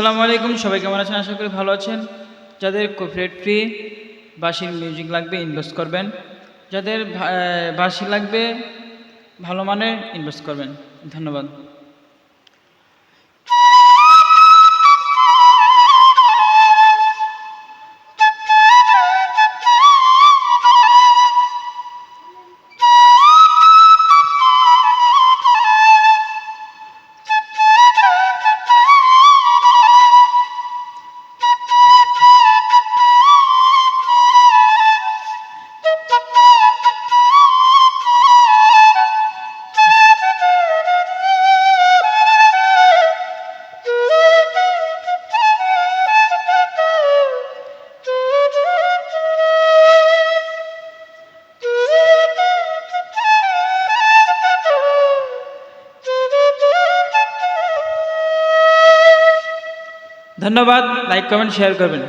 আসসালামু আলাইকুম, সবাই কেমন আছেন? আশা করি ভালো আছেন। যাদের কপিরাইট ফ্রি বাঁশির মিউজিক লাগবে ইনভেস্ট করবেন। যাদের বাঁশি লাগবে, ভালো মানের ইনভেস্ট করবেন। ধন্যবাদ। ধন্যবাদ লাইক কমেন্ট শেয়ার করবেন